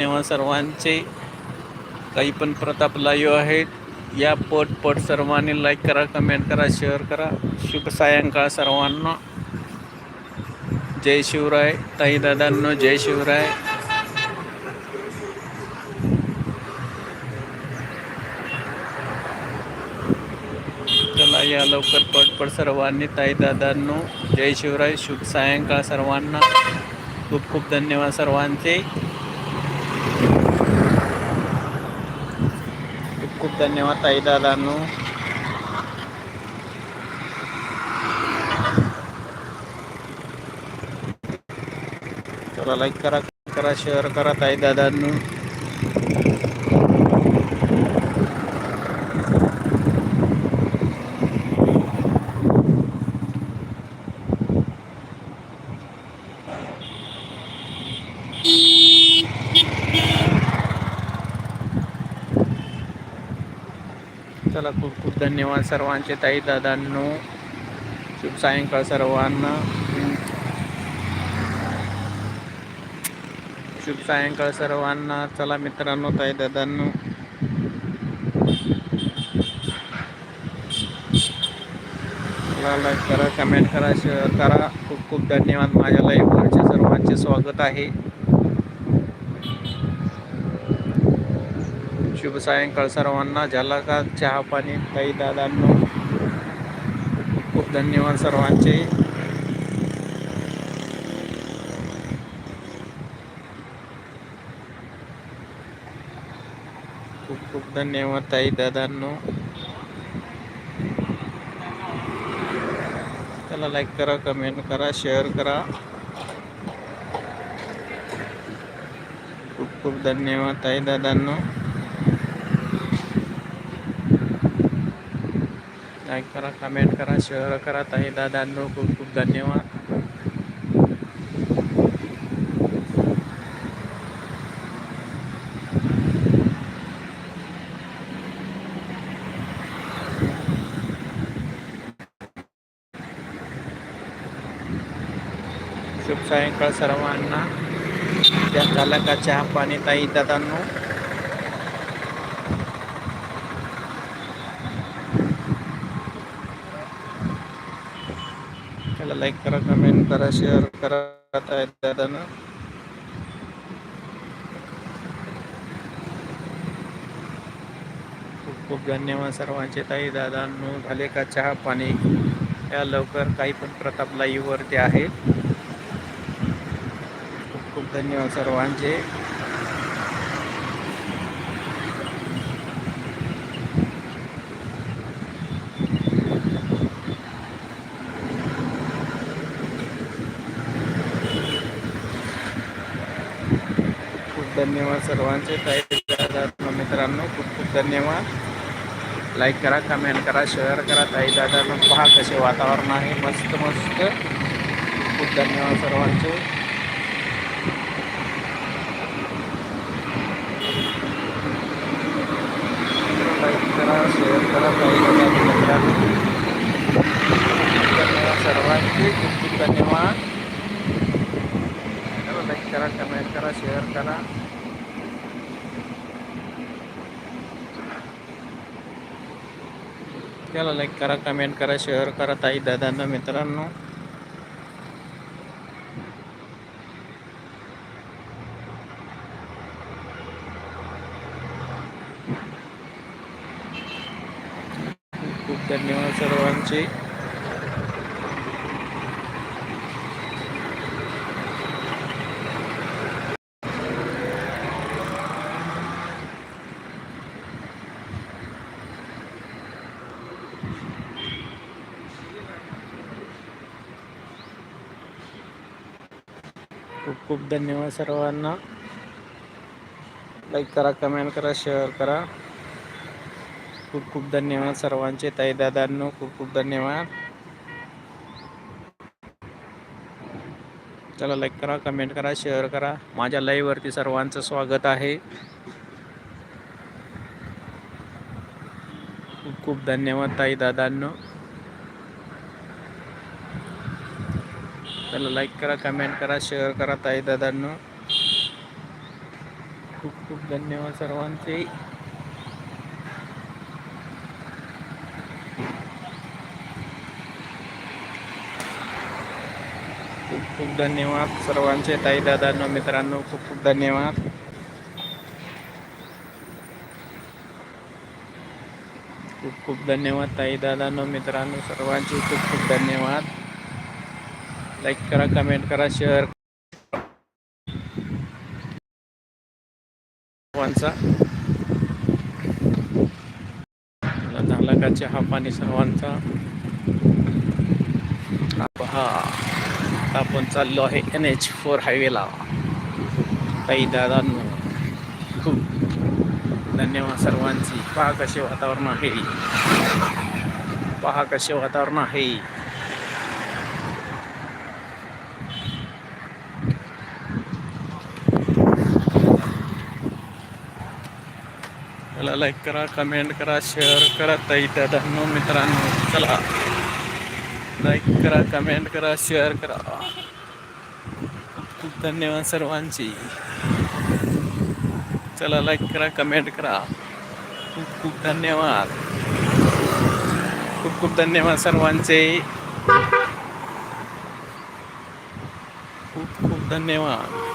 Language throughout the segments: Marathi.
तेव्हा सर्वांचे काही पण प्रताप लाईव्ह आहेत. या पट पट सर्वांनी लाईक करा कमेंट करा शेअर करा. शुभ सायंकाळ सर्वांना. जय शिवराय. ताई दादांनो जय शिवराय. चला या लवकर पटपट सर्वांनी. ताई दादांनो जय शिवराय. शुभ सायंकाळ सर्वांना. खूप खूप धन्यवाद सर्वांचे खूप खूप धन्यवाद ताई दादांनो. चला लाईक करा करा शेअर करा ताई दादांनो चला खूप खूप धन्यवाद सर्वांचे ताई दादांनो. शुभ सायंकाळ सर्वांना. शुभ सायंकाळ सर्वांना. चला मित्रांनो ताई दादांनो. लाईक करा कमेंट करा शेअर करा. खूप खूप धन्यवाद. माझ्या लाईव्हवरचे सर्वांचे स्वागत आहे. शुभ सायंकाळ सर्वांना झाला का? चहा पाणी ताई दादांनो खूप खूप धन्यवाद सर्वांचे. खूप खूप धन्यवाद ताई दादांनो. त्याला लाईक करा कमेंट करा शेअर करा. खूप खूप धन्यवाद ताई दादांनो. लाईक करा कमेंट करा शेअर करा. ताई दादांनो खूप खूप धन्यवाद. शुभ सायंकाळ सर्वांना. त्या झाला का चहा पाणी? ताई दादांनो. त्याला लाईक करा कमेंट करा शेअर करा आहेत दादांनो. खूप खूप धन्यवाद सर्वांचे. ताई दादांनो झाले का चहा पाणी? या लवकर काही पण प्रताप लाईव्हवरती आहेत खूप खूप धन्यवाद सर्वांचे खूप धन्यवाद सर्वांचे ताई दादा मित्रांनो खूप खूप धन्यवाद. लाईक करा कमेंट करा शेअर करा. ताई दादांनो पहा कसे वातावरण आहे. मस्त मस्त. खूप खूप धन्यवाद सर्वांचे. लाईक करा शेअर करा ताई दादा मित्रांनो. धन्यवाद सर्वांचे. खूप खूप धन्यवाद. चला लाईक करा कमेंट करा शेअर करा. त्याला लाईक करा कमेंट करा शेअर करा ताई दादांना मित्रांनो. खूप धन्यवाद सर्वांचे खूप खूप धन्यवाद सर्वांना. लाईक करा कमेंट करा शेअर करा. खूप खूप धन्यवाद सर्वांचे. ताई दादांनो खूप खूप धन्यवाद. चला लाईक करा कमेंट करा शेअर करा. माझ्या लाईव्हवरती सर्वांचं स्वागत आहे. खूप खूप धन्यवाद ताई दादांनो. त्याला लाईक करा कमेंट करा शेअर करा ताई दादांनो. खूप खूप धन्यवाद सर्वांचे. खूप खूप धन्यवाद सर्वांचे ताई दादांनो मित्रांनो खूप खूप धन्यवाद. खूप खूप धन्यवाद ताई दादांनो मित्रांनो सर्वांचे खूप खूप धन्यवाद. लाईक करा कमेंट करा शेअर सर्वांचा. मला झाला का चहा पाणी सर्वांचा. हा पहा आपण चाललो आहे एन एच फोर हायवेला ताई दादांनो खूप धन्यवाद सर्वांची. पहा कसे वातावरण आहे. पहा कसे वातावरण आहे. चला लाईक करा कमेंट करा शेअर करा ताई दादांनो मित्रांनो. चला. लाईक करा कमेंट करा शेअर करा. खूप खूप धन्यवाद सर्वांची. चला लाईक करा कमेंट करा. खूप खूप धन्यवाद. खूप खूप धन्यवाद सर्वांचे. खूप खूप धन्यवाद.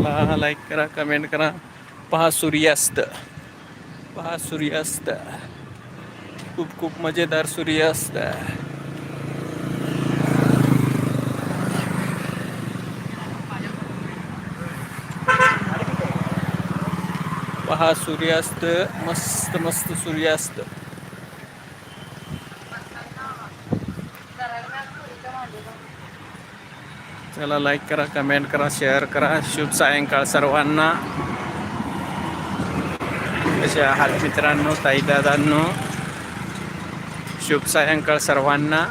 चला लाईक करा कमेंट करा. पहा सूर्यास्त. पहा सूर्यास्त. खूप खूप मजेदार सूर्यास्त. पहा सूर्यास्त मस्त मस्त सूर्यास्त. चला लाईक करा कमेंट करा शेअर करा. शुभ सायंकाळ सर्वांना. कसे आहात मित्रांनो शुभ सायंकाळ सर्वांना.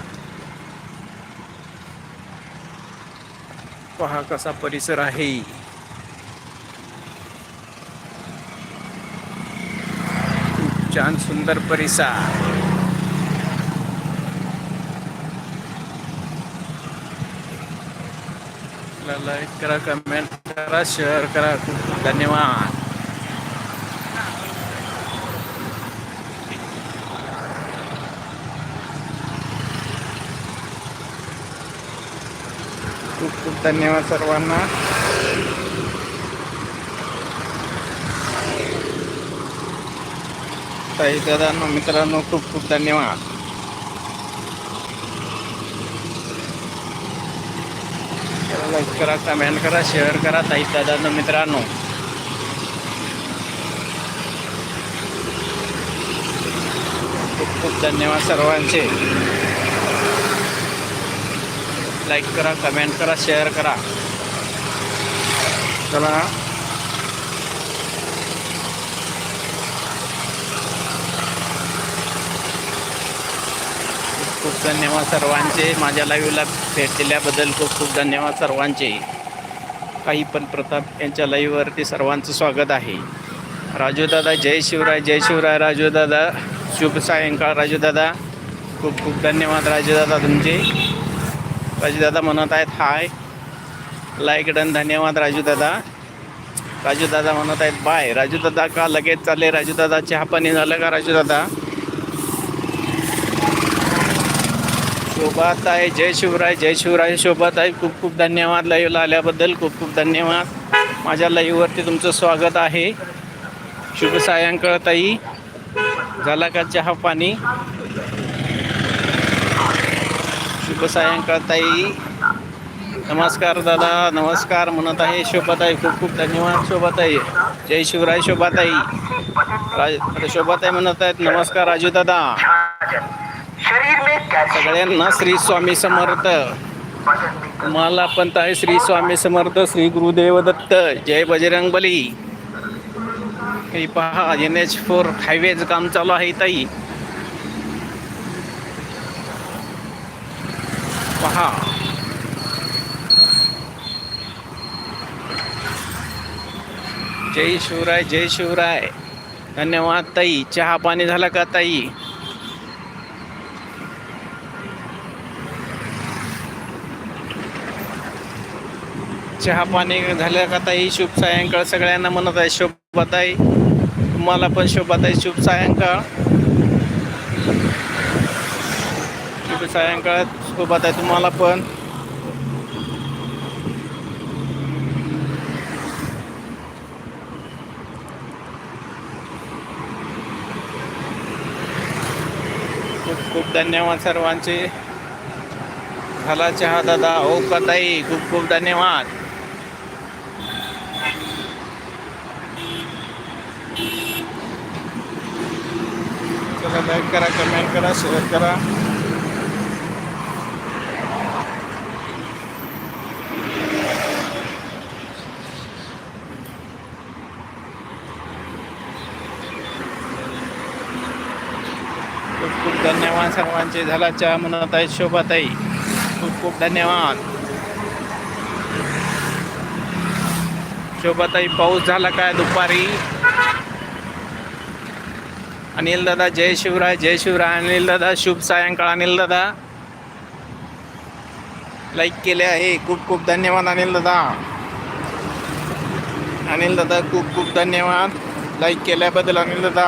पहा कसा परिसर आहे. खूप छान सुंदर परिसर. लाईक करा कमेंट करा शेअर करा. खूप खूप धन्यवाद. खूप खूप धन्यवाद सर्वांना. ताई दादांनो मित्रांनो खूप खूप धन्यवाद. लाईक करा कमेंट करा शेअर करा ताई दादा मित्रांनो. खूप खूप धन्यवाद सर्वांचे. लाईक करा कमेंट करा शेअर करा. चला. खूप खूप धन्यवाद सर्वांचे. माझ्या लाईव्हला भेट दिल्याबद्दल खूप खूप धन्यवाद सर्वांचे. काही पण प्रताप यांच्या लाईव्हवरती सर्वांचं स्वागत आहे. राजूदादा जय शिवराय जय शिवराय. राजूदादा शुभ सायंकाळ. राजूदादा खूप खूप धन्यवाद. राजूदादा तुमचे. राजूदादा म्हणत आहेत हाय. लाईक डन धन्यवाद राजूदादा राजूदादा म्हणत आहेत बाय. राजूदादा का लगेच चालले? राजूदादा चहा पाणी झालं का राजूदादा शोभाताई जय शिवराय जय शिवराय शोभाताई खूप खूप धन्यवाद लाईव्हला आल्याबद्दल. खूप खूप धन्यवाद. माझ्या लाईव्हवरती तुमचं स्वागत आहे. शुभ सायंकाळ ताई. झाला का चहा पाणी? शुभ सायंकाळ ताई. नमस्कार दादा. नमस्कार म्हणत आहे. शोभाताई खूप खूप धन्यवाद शोभाताई जय शिवराय शोभाताई राज आता शोभाताई म्हणत आहेत. नमस्कार राजू दादा. सगळ्यांना श्री स्वामी समर्थ. मला पण आहे श्री स्वामी समर्थ श्री गुरुदेव दत्त. जय बजरंग बली. हे पहा एन एच फोर हायवेचं काम चालू आहे ताई. पहा. जय शिवराय जय शिवराय. धन्यवाद ताई. चहा पाणी झाला का ताई? चहा पाणी झालं का ताई? शुभ सायंकाळ. सगळ्यांना म्हणत आहे शोभाताई. तुम्हाला पण शोभाताई शुभ सायंकाळ. शुभ सायंकाळ शोभाताई तुम्हाला पण. खूप खूप धन्यवाद सर्वांचे. झाला चहा दादा. हो का ताई? खूप खूप धन्यवाद. चला लाईक करा कमेंट करा शेअर करा. खूप खूप धन्यवाद सर्वांचे. झाला चहा म्हणत आहे शोभाताई. खूप खूप धन्यवाद. शोभाताई पाऊस झाला काय दुपारी? अनिल दादा जय शिवराय जय शिवराय. अनिल दादा शुभ सायंकाळ अनिल दादा. लाईक केले आहे. खूप खूप धन्यवाद अनिल दादा. अनिल दादा खूप खूप धन्यवाद. लाईक केल्याबद्दल अनिल दादा.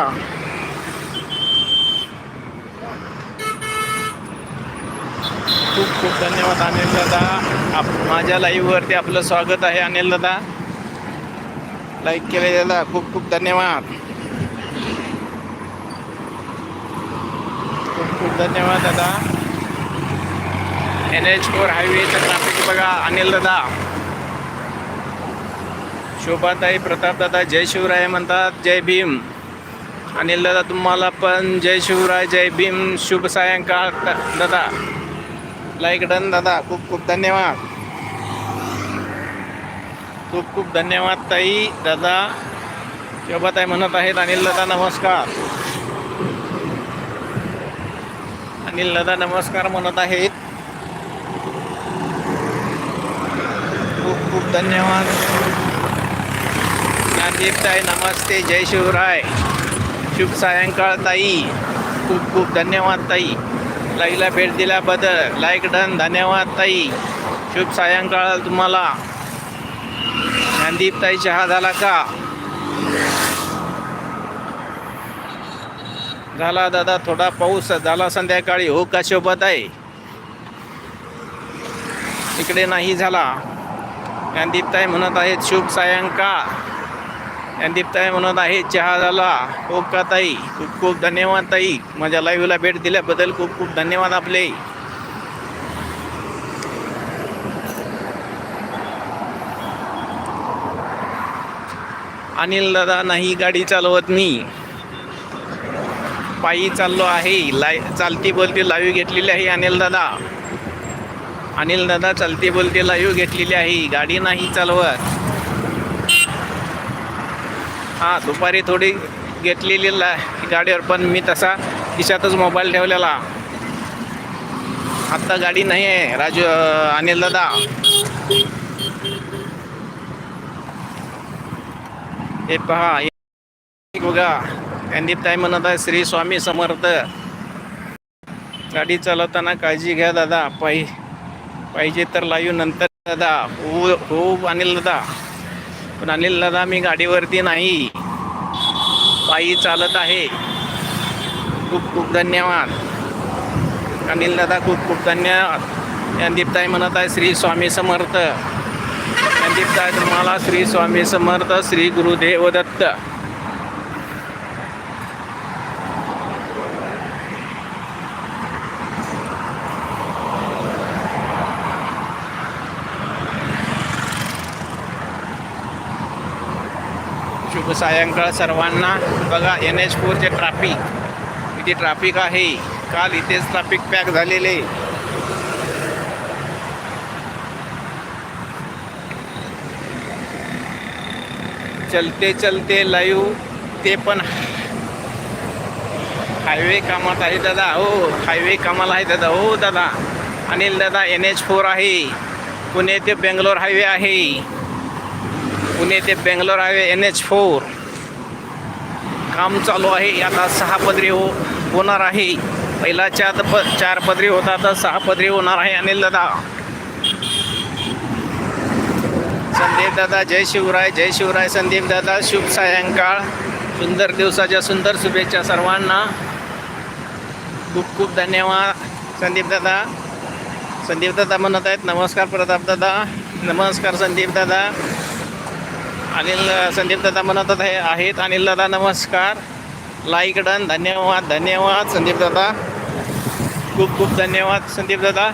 खूप खूप धन्यवाद अनिल दादा. आप माझ्या लाईव्हवरती आपलं स्वागत आहे अनिल दादा. लाईक केले दादा. खूप खूप धन्यवाद खूप खूप धन्यवाद दादा. एन एच फोर हायवेचं ट्रॅफिक बघा अनिल दादा. शोभाताई प्रताप दादा जय शिवराय म्हणतात जय भीम. अनिल दादा तुम्हाला पण जय शिवराय जय भीम. शुभ सायंकाळ दादा. लाईक डन दादा. खूप खूप धन्यवाद. खूप खूप धन्यवाद ताई दादा. शोभाताई म्हणत आहेत अनिल दादा नमस्कार. अनिल दादा नमस्कार म्हणत आहेत. खूप खूप धन्यवाद. ज्ञानदीप ताई नमस्ते जय शिवराय. शुभ सायंकाळ ताई. खूप खूप धन्यवाद ताई. लाईला भेट दिल्याबद्दल लाईक डन धन्यवाद ताई. शुभ सायंकाळ तुम्हाला. ज्ञानदीप ताई चहा झाला का? झाला दादा थोडा पाऊस झाला संध्याकाळी. हो का शोभत आहे. इकडे नाही झाला. यानदीपताई म्हणत आहेत शुभ सायंकाळ. यानदीपताई म्हणत आहे चहा झाला. हो का ताई? खूप खूप धन्यवाद ताई. माझ्या लाईव्हला भेट दिल्याबद्दल खूप खूप धन्यवाद आपले. अनिल दादा नाही गाडी चालवत मी. पायी चाललो आहे. लाय चालती बोलती लाईव्ह घेतलेली आहे अनिल दादा. अनिल दादा चालती बोलती लाईव्ह घेतलेली आहे. गाडी नाही चालवत. हां दुपारी थोडी घेतलेली ला गाडीवर पण मी तसा खिशातच मोबाईल ठेवलेला. आत्ता गाडी नाही आहे राजू अनिल दादा. हे पहा बघा. ज्ञानदीप ताई म्हणत आहे? श्री स्वामी समर्थ. गाडी चालवताना काळजी घ्या दादा. पाहि पाहिजे तर लाईव्ह नंतर दादा. हो हो अनिल दादा. पण अनिल दादा मी गाडीवरती नाही. पायी चालत आहे. खूप खूप धन्यवाद. अनिल दादा खूप खूप धन्यवाद. ज्ञानदीप म्हणत आहे श्री स्वामी समर्थ. ज्ञानदीप तुम्हाला श्री स्वामी समर्थ श्री गुरुदेव दत्त शुभ सायंकाळ सर्वांना. बघा एन एच फोरचे ट्रॅफिक इथे ट्रॅफिक आहे. काल इथेच ट्रॅफिक पॅक झालेले. चलते चलते लाईव्ह. ते पण हायवे कामात आहे दादा. हो हायवे कामाला आहे दादा. हो दादा. अनिल दादा एन एच फोर आहे. पुणे ते बेंगलोर हायवे आहे. पुणे ते Bangalore highway N H four काम चालू आहे. आता सहा पदरी हो होणार आहे. पहिला चार प चार पदरी होता आता सहा पदरी होणार आहे अनिल दादा. संदीप दादा जय शिवराय जय शिवराय संदीप दादा शुभ सायंकाळ. सुंदर दिवसाच्या सुंदर शुभेच्छा सर्वांना. खूप खूप धन्यवाद. संदीप दादा. संदीप दादा म्हणत आहेत नमस्कार प्रताप दादा. नमस्कार संदीप दादा. अनिल संदीप दादा म्हणत आहे आहेत. अनिल दादा नमस्कार. लाईक डन धन्यवाद धन्यवाद संदीप दादा. खूप खूप धन्यवाद संदीप दादा.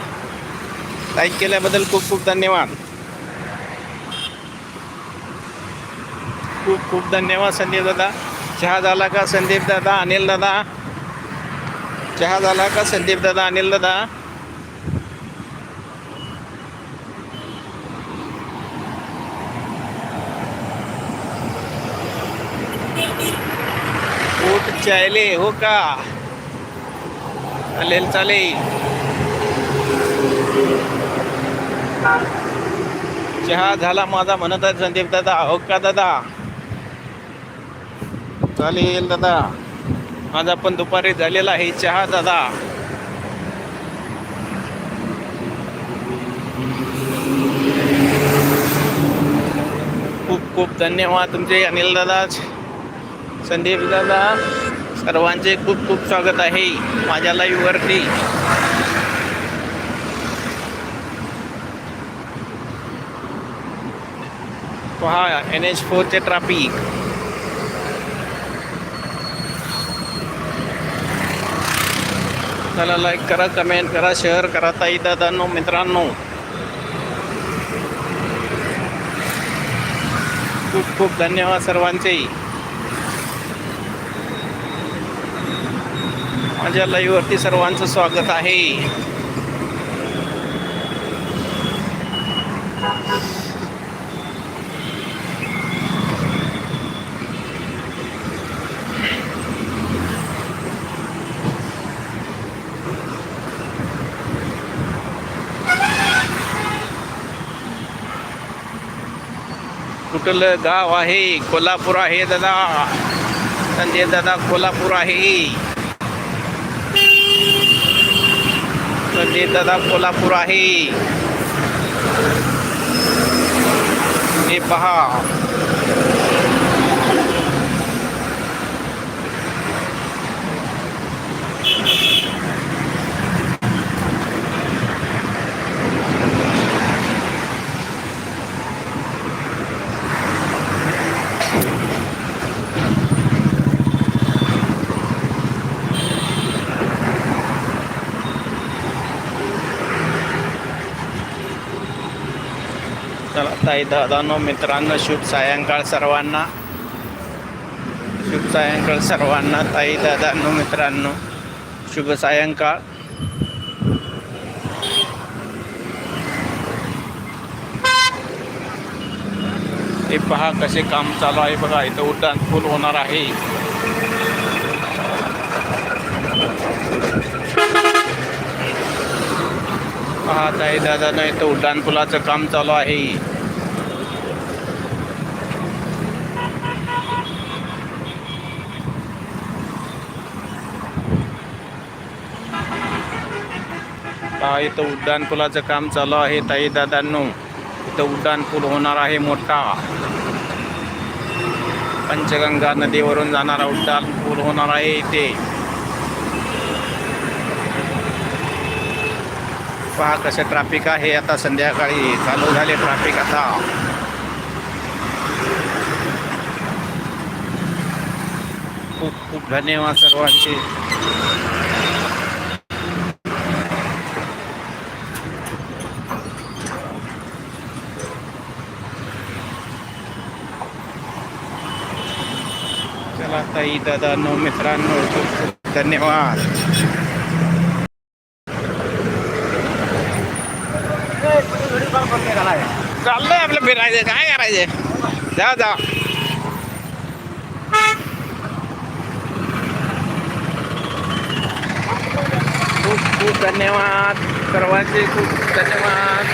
लाईक केल्याबद्दल खूप खूप धन्यवाद. खूप खूप धन्यवाद संदीप दादा. चहा झाला का संदीप दादा अनिल दादा? चहा झाला का संदीप दादा अनिल दादा? ऊट चायले हो का? चालेल चालेल. चहा झाला माझा म्हणत आहे संदीप दादा. हो का दादा? चालेल दादा. माझा पण दुपारी झालेला आहे चहा दादा. खूप खूप धन्यवाद तुमचे अनिल दादा संदीप दादा. सर्वांचे खूप खूप स्वागत आहे माझ्या लाईव्हवरती पहा एन एच फोरचे ट्रॅफिक चला लाईक करा कमेंट करा शेअर करा ताई दादांनो मित्रांनो. खूप खूप धन्यवाद सर्वांचे. माझ्या लाईव्हवरती सर्वांचं स्वागत आहे. कुठलं गाव आहे? कोल्हापूर आहे दादा. संजय दादा कोल्हापूर आहे. संजय दादा कोल्हापूर आहे. हे पहा. ताई दादांनो मित्रांनो शुभ सायंकाळ सर्वांना. शुभ सायंकाळ सर्वांना ताई दादांनो मित्रांनो. शुभ सायंकाळ. हे पहा कसे काम चालू आहे बघा इथं उड्डाण फुल होणार आहे. पहा ताई दादानं इथं उड्डाण पुलाचं काम चालू आहे. पहा इथं उड्डाणपुलाचं काम चालू आहे. ताई दादांनो इथं उड्डाणपूल होणार आहे मोठा. पंचगंगा नदीवरून जाणारा उड्डाणपूल होणार आहे इथे. पहा कसं ट्रॅफिक आहे आता संध्याकाळी. चालू झाले ट्रॅफिक आता. खूप खूप धन्यवाद सर्वांचे. ताई दादा नो मित्रांनो खूप खूप धन्यवाद. चाललंय आपलं फिरायचं काय करायचं? जा जा. खूप खूप धन्यवाद. सर्वांचे खूप धन्यवाद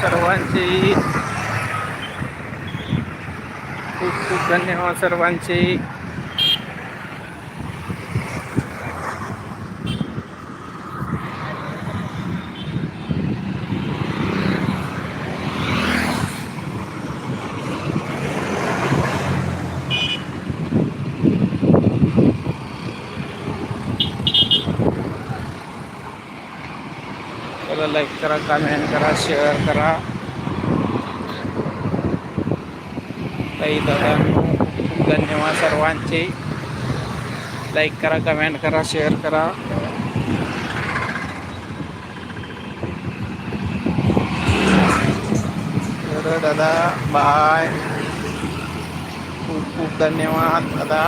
सर्वांचे खूप खूप धन्यवाद सर्वांचे चला लाईक करा कमेंट करा शेअर करा ताई दादांनो खूप खूप धन्यवाद सर्वांचे. लाईक करा कमेंट करा शेअर करा. तर दादा बाय खूप खूप धन्यवाद दादा.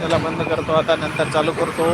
चला बंद करतो आता नंतर चालू करतो.